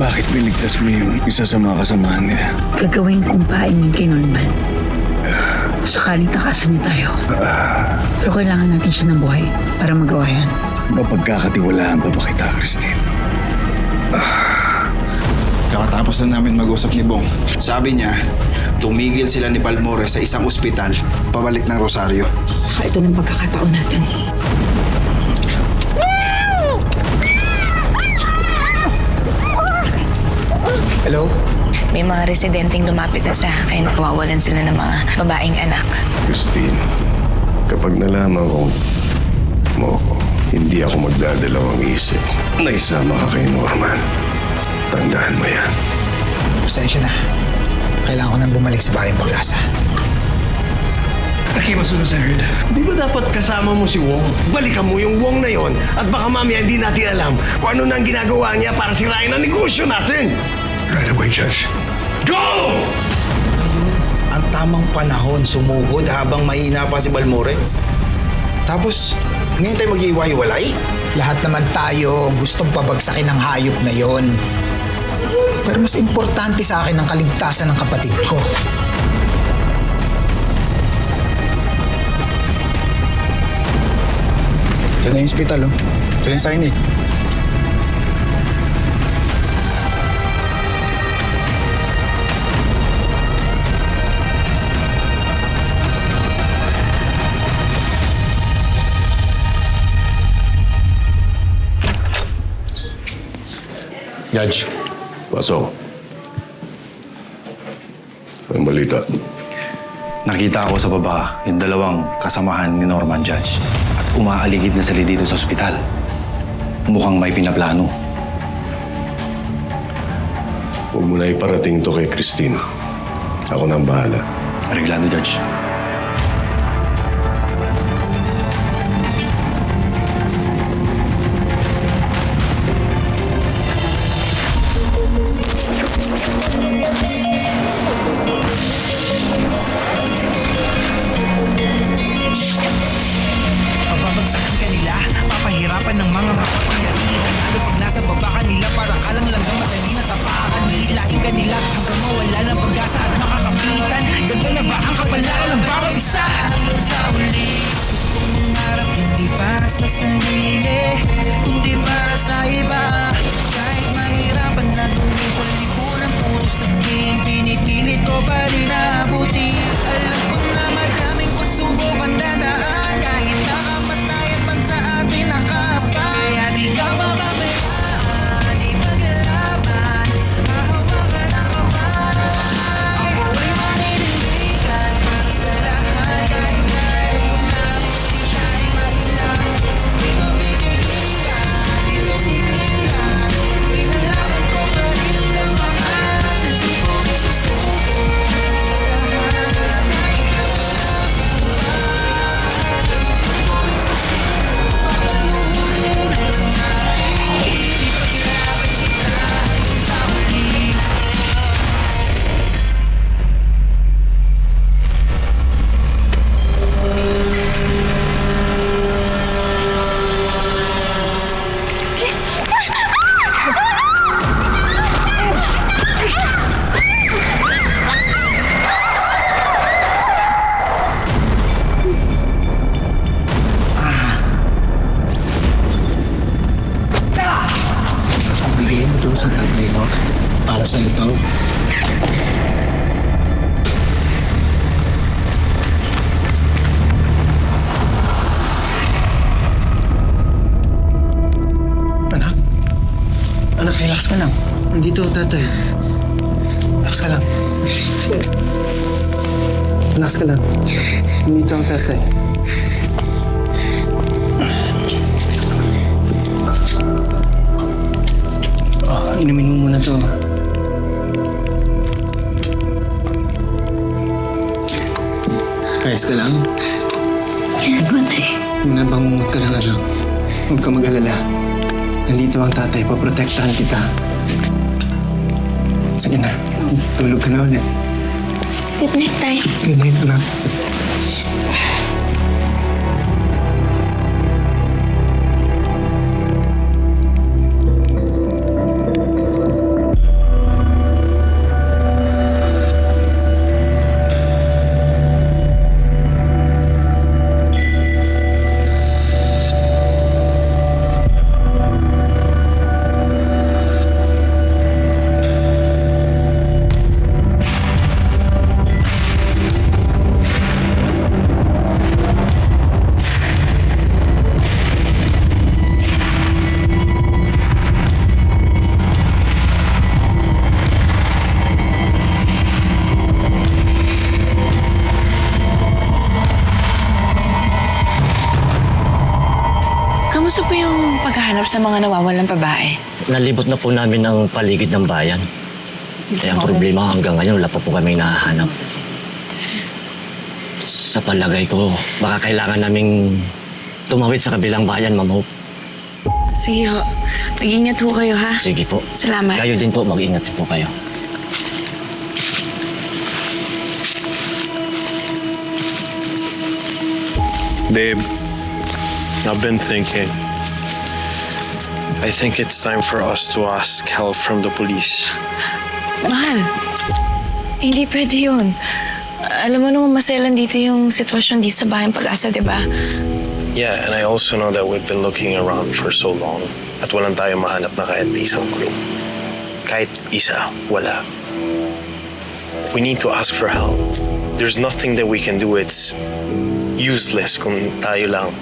Bakit binigtas mo yung isa sa mga kasamahan niya? Gagawin kong pain yun kay Norman. Sakaling takasan niya tayo. Pero kailangan natin siya ng buhay para magawa yan. Mapagkakatiwalaan pa ba kita, Christine? Kakatapos na namin mag-usap ni Bong. Sabi niya, tumigil sila ni Balmore sa isang ospital pabalik ng Rosario. Baka ito ng pagkakataon natin. Hello? May mga residenteng lumapit na sa akin. Kawawalan sila ng mga babaeng anak. Christine, kapag nalaman ko mo ko, hindi ako magdadalawang isip na isama ka kay Norman. Tandaan mo yan. Pasensya na. Kailangan ko nang bumalik sa bahay pag-asa. Aki, masusunod. Di ba dapat kasama mo si Wong? Balikan mo yung Wong na yon at baka mamaya hindi natin alam kung ano nang ginagawa niya para sirain ang negosyo natin. Right away, Judge. Go! Ngayon, ang tamang panahon sumugod habang mahina pa si Balmores. Tapos, ngayon tayo mag-iwahiwalay? Lahat naman tayo gustong pabagsakin ng hayop na yon. Pero mas importante sa akin ang kaligtasan ng kapatid ko. Ito na yung ospital, oh. Ito yung sign, eh. Judge. Pasok. Ang balita. Nakita ko sa baba yung dalawang kasamahan ni Norman Judge at umaaligid na sila dito sa ospital. Mukhang may pinaplano. Huwag mo na iparating to kay Christine. Ako na ang bahala. Reglado, Judge. Sa tatay mo. Para sa ito. Anak? Anak, relax ka lang. Nandito, tatay. Relax ka lang. Relax ka lang. Nandito ang tatay. Inumin mo muna to. Ayos ka lang? Ginagawa na eh. Nabangungot ka lang, anak. Huwag ka mag-alala. Nandito ang tatay, paprotektahan kita. Sige na, tulog ka na ulit. Good night, Tay. Good night, anak. Yung paghahanap sa mga nawawalang babae? Nalibot na po namin ang paligid ng bayan. Kaya ang problema hanggang ngayon, wala pa po kami nahahanap. Sa palagay ko, baka kailangan naming tumawid sa kabilang bayan, Ma'am Hope. Sige ho. Mag-ingat ho kayo ha. Sige po. Salamat. Kayo din po, mag-ingat po kayo. Babe, I've been thinking. I think it's time for us to ask help from the police. Mahal, hindi pwede yun. Alam mo naman maselan dito yung sitwasyon dito sa bahay ng pag-asa, di ba? Yeah, and I also know that we've been looking around for so long at walang tayo mahanap na kahit isang clue. Kahit isa, wala. We need to ask for help. There's nothing that we can do. It's useless kung tayo lang.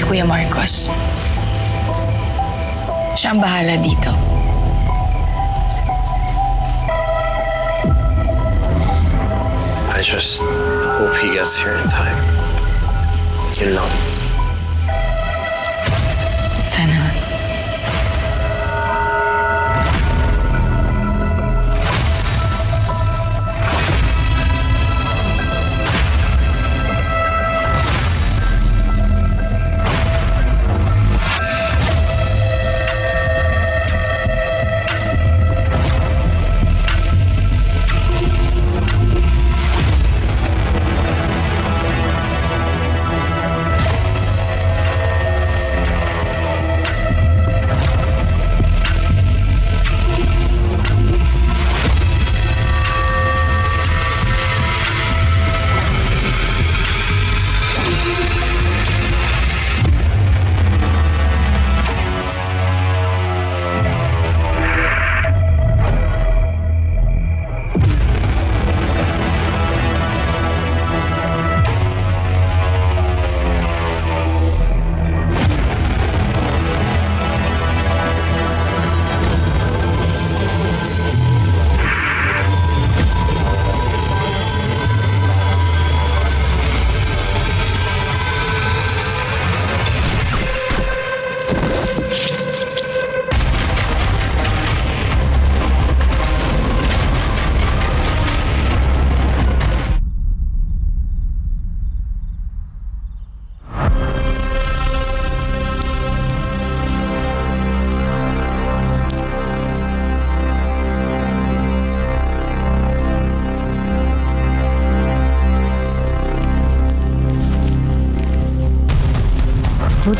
Si Kuya Marcos. Siya ang bahala dito. I just hope he gets here in time. Yun lang. Sana.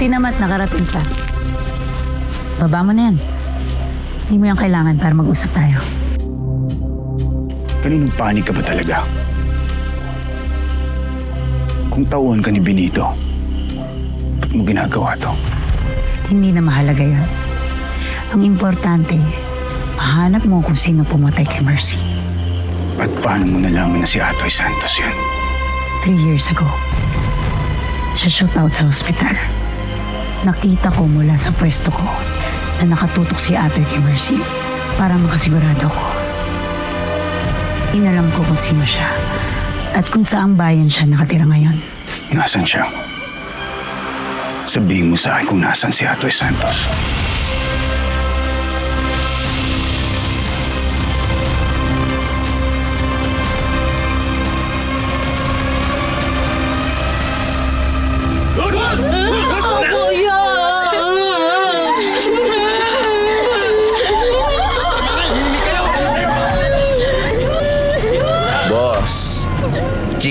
Buti naman at nakarating ka. Baba mo na yan. Hindi mo yung kailangan para mag-usap tayo. Kaninong panig ka ba talaga? Kung tauhan ka ni Benito, ba't mo ginagawa to? Hindi na mahalaga yan. Ang importante, mahanap mo kung sino pumatay kay Mercy. At paano mo nalaman na si Atoy Santos yun? Three years ago, sa shootout sa ospital. Nakita ko mula sa pwesto ko na nakatutok si Ate kay Mercy para makasigurado ko. Inalam ko kung sino siya at kung saang bayan siya nakatira ngayon. Nasaan siya? Sabihin mo sa akin kung nasaan si Atoy Santos.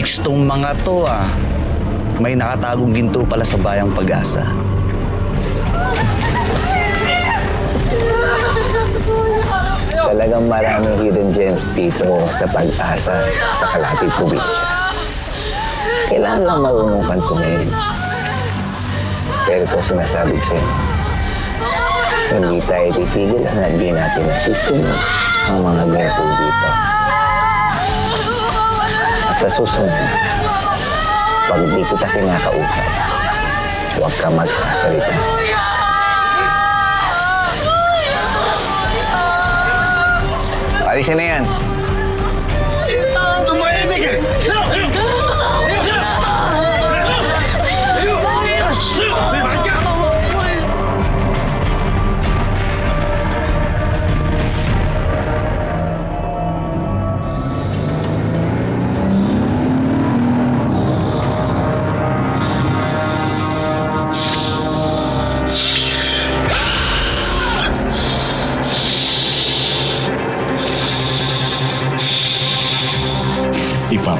Chicks tong mga to ah. May nakatagong ginto pala sa bayang pag-asa. Talagang maraming hidden gems dito sa pag-asa sa Kalapit Probinsya. Kailangan lang marunong kang tumingin. Pero ito sinasabi ko sa'yo, hindi tayo titigil hanggang di natin nasusunod ang mga ganito dito. Sa susunod, pag di kita kinakausap, huwag ka magsasalita. Alisin na yan.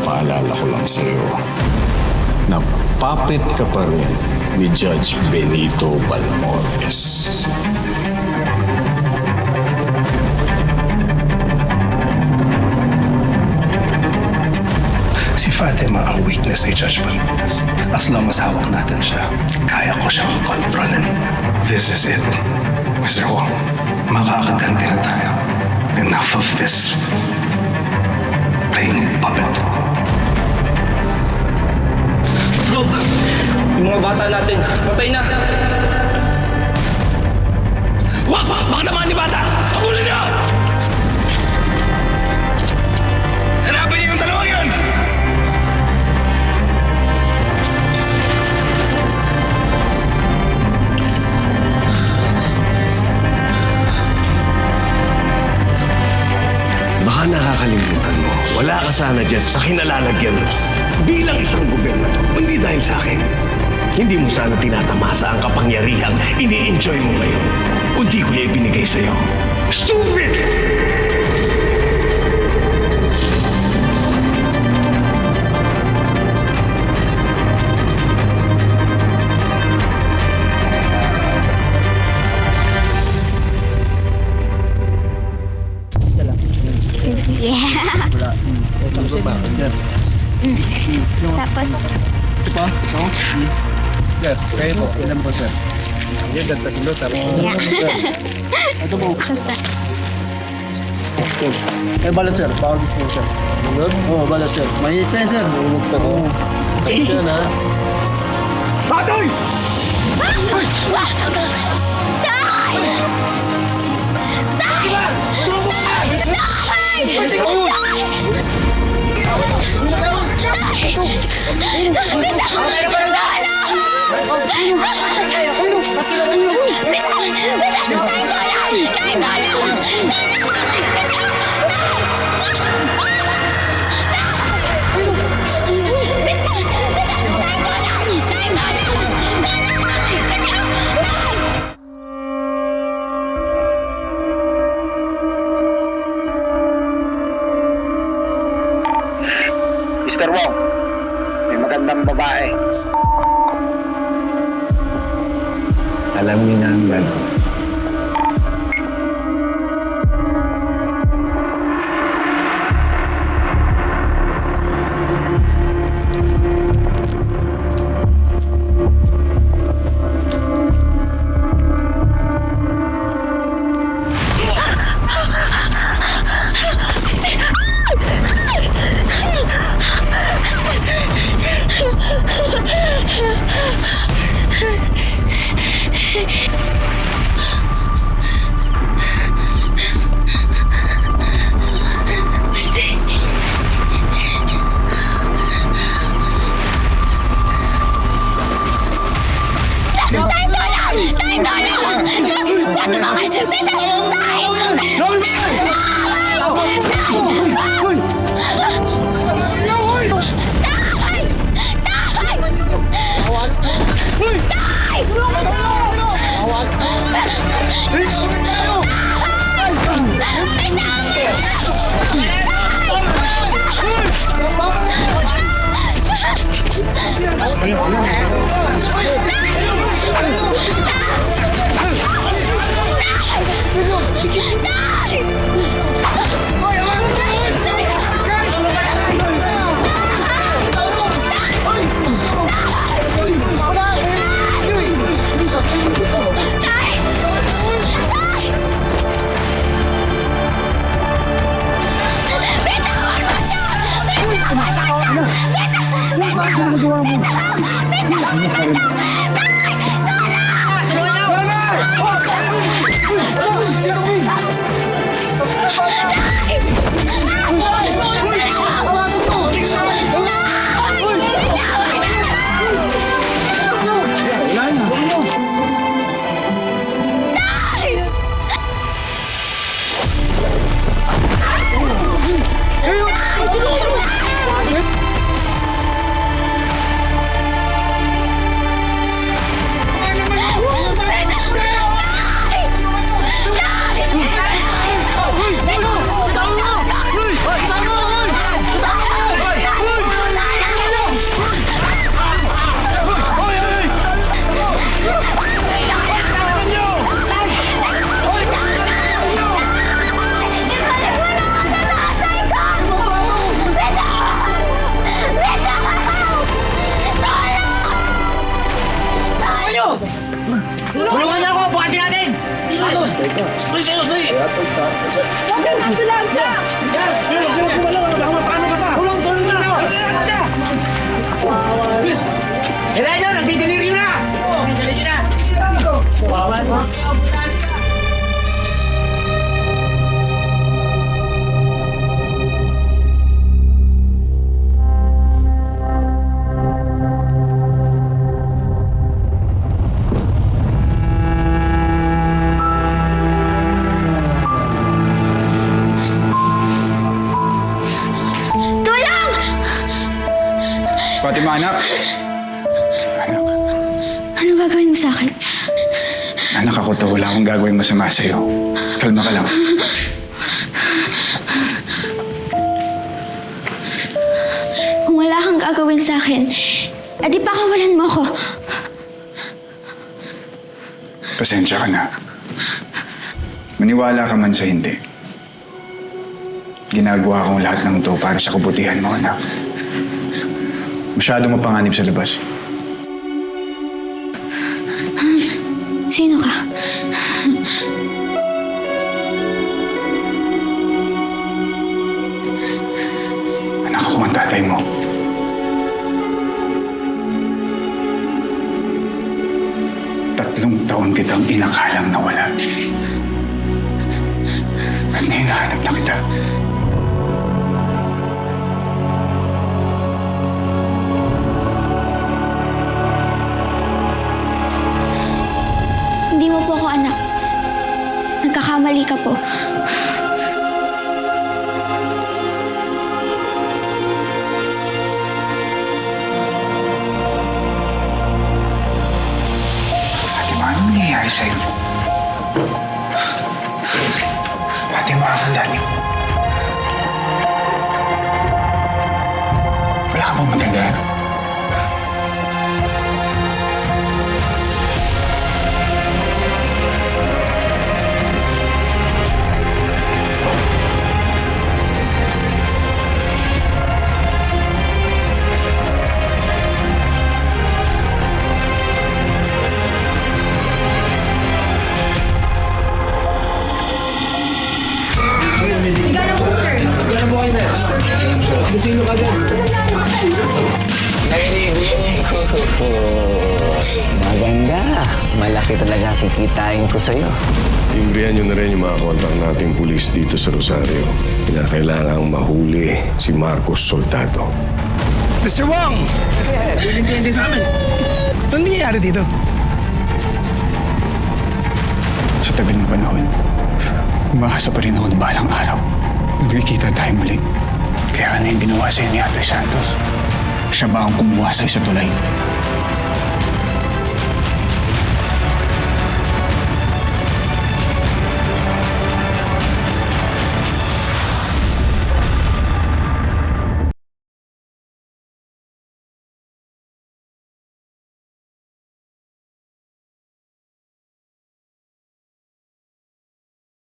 Ipapaalala ko lang sa'yo na puppet ka pa rin ni Judge Benito Balmores. Si Fatima ang weakness ni Judge Balmores. As long as hawak natin siya, kaya ko siyang kontrolin. This is it. Mr. Wong, makakaganti na tayo. Enough of this playing puppet. Mga bata natin, patay na! Wag! Baka naman ni bata! Habulin niyo! Hanapin niyo yung dalawang yun! Baka nakakalimutan mo, wala ka sana dyan sa kinalalagyan mo. Bilang isang gobernador, hindi dahil sa akin. Hindi mo sana tinatamasa ang kapangyarihang ini-enjoy mo ngayon. Kundi ko yung ibinigay sa'yo. Stupid! Tapos, Eh, balat sir. Bawal po sir. Oo, balat sir. May pa sir. Hulog pa ko. Sakit yan ha. Batoy! Mr. Huwag ka nang tulangga! Tulong, sa'yo. Kalma ka lang. Kung wala kang gagawin sa akin, edi pakawalan mo ako. Pasensya ka na. Maniwala ka man sa hindi. Ginagawa kong lahat ng to para sa kabutihan mo, anak. Masyado mapanganib sa labas. Sino ka? Kitang inakalang nawala. At hinahanap na kita. Hindi mo po ako anak. Nagkakamali ka po. Rosario. Kinakailangang mahuli si Marcos Soldado. Mr. Wong! Hindi sa amin. Anong nangyayari dito? Sa tagal ng panahon, umaasa pa rin ako na balang araw. Magkikita tayo muli. Kaya ano yung ginawa sa'yo ni Atoy Santos? Siya ba ang kumuha sa'yo sa tulay?